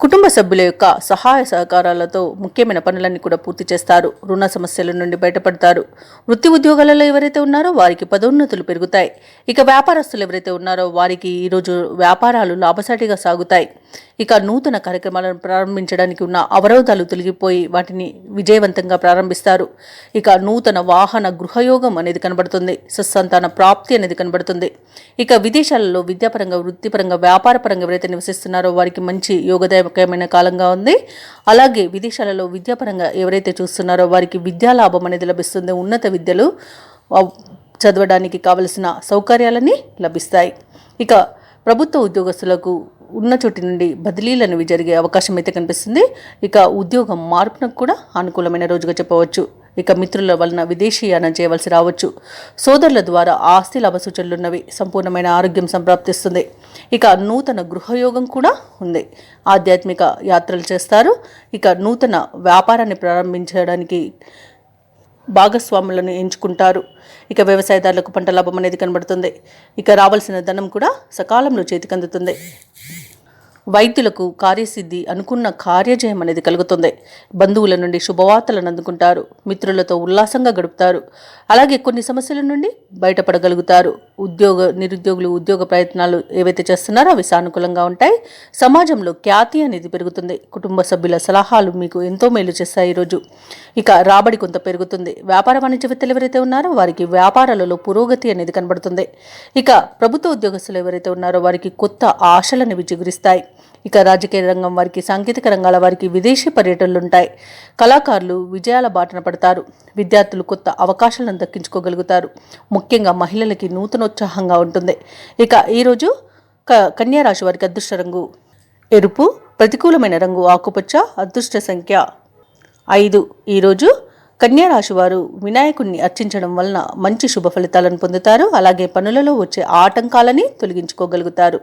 కుటుంబ సభ్యుల యొక్క సహాయ సహకారాలతో ముఖ్యమైన పనులన్నీ కూడా పూర్తి చేస్తారు. రుణ సమస్యల నుండి బయటపడతారు. వృత్తి ఉద్యోగాలలో ఎవరైతే ఉన్నారో వారికి పదోన్నతులు పెరుగుతాయి. ఇక వ్యాపారస్తులు ఎవరైతే ఉన్నారో వారికి ఈరోజు వ్యాపారాలు లాభసాటిగా సాగుతాయి. ఇక నూతన కార్యక్రమాలను ప్రారంభించడానికి ఉన్న అవరోధాలు తొలగిపోయి వాటిని విజయవంతంగా ప్రారంభిస్తారు. ఇక నూతన వాహన గృహయోగం అనేది కనబడుతుంది. సత్సంతాన ప్రాప్తి అనేది కనబడుతుంది. ఇక విదేశాలలో విద్యాపరంగా వృత్తిపరంగా వ్యాపారపరంగా ఎవరైతే నివసిస్తున్నారో వారికి మంచి యోగదాయకమైన కాలంగా ఉంది? అలాగే విదేశాలలో విద్యాపరంగా ఎవరైతే చూస్తున్నారో వారికి విద్యా లాభం అనేది లభిస్తుంది. ఉన్నత విద్యలు చదవడానికి కావలసిన సౌకర్యాలని లభిస్తాయి. ఇక ప్రభుత్వ ఉద్యోగస్తులకు ఉన్న చోటి నుండి బదిలీలు అనేవి జరిగే అవకాశం అయితే కనిపిస్తుంది. ఇక ఉద్యోగం మార్పునకు కూడా అనుకూలమైన రోజుగా చెప్పవచ్చు. ఇక మిత్రుల వలన విదేశీయానం చేయవలసి రావచ్చు. సోదరుల ద్వారా ఆస్తి లాభ సంపూర్ణమైన ఆరోగ్యం సంప్రాప్తిస్తుంది. ఇక నూతన గృహయోగం కూడా ఉంది. ఆధ్యాత్మిక యాత్రలు చేస్తారు. ఇక నూతన వ్యాపారాన్ని ప్రారంభించడానికి భాగస్వాములను ఎంచుకుంటారు. ఇక వ్యవసాయదారులకు పంట లాభం అనేది కనబడుతుంది. ఇక రావాల్సిన ధనం కూడా సకాలంలో చేతికందుతుంది వైద్యులకు కార్యసిద్ధి అనుకున్న కార్యజయం అనేది కలుగుతుంది. బంధువుల నుండి శుభవార్తలను అందుకుంటారు. మిత్రులతో ఉల్లాసంగా గడుపుతారు. అలాగే కొన్ని సమస్యల నుండి బయటపడగలుగుతారు. ఉద్యోగ నిరుద్యోగులు ఉద్యోగ ప్రయత్నాలు ఏవైతే చేస్తున్నారో అవి సానుకూలంగా ఉంటాయి. సమాజంలో ఖ్యాతి అనేది పెరుగుతుంది. కుటుంబ సభ్యుల సలహాలు మీకు ఎంతో మేలు చేస్తాయి ఈరోజు. ఇక రాబడి కొంత పెరుగుతుంది. వ్యాపార వాణిజ్యవేత్తలు ఎవరైతే ఉన్నారో వారికి వ్యాపారాలలో పురోగతి అనేది కనబడుతుంది. ఇక ప్రభుత్వ ఉద్యోగస్తులు ఎవరైతే ఉన్నారో వారికి కొత్త ఆశలనేవి చిగురిస్తాయి. ఇక రాజకీయ రంగం వారికి సాంకేతిక రంగాల వారికి విదేశీ పర్యటనలుంటాయి. కళాకారులు విజయాల బాటన పడతారు. విద్యార్థులు కొత్త అవకాశాలను దక్కించుకోగలుగుతారు. ముఖ్యంగా మహిళలకి నూతనోత్సాహంగా ఉంటుంది. ఇక ఈరోజు క కన్యా రాశి వారికి అదృష్ట రంగు ఎరుపు ప్రతికూలమైన రంగు ఆకుపచ్చ అదృష్ట సంఖ్య ఐదు. ఈరోజు కన్యారాశి వారు వినాయకుడిని అర్చించడం వలన మంచి శుభ ఫలితాలను పొందుతారు. అలాగే పనులలో వచ్చే ఆటంకాలని తొలగించుకోగలుగుతారు.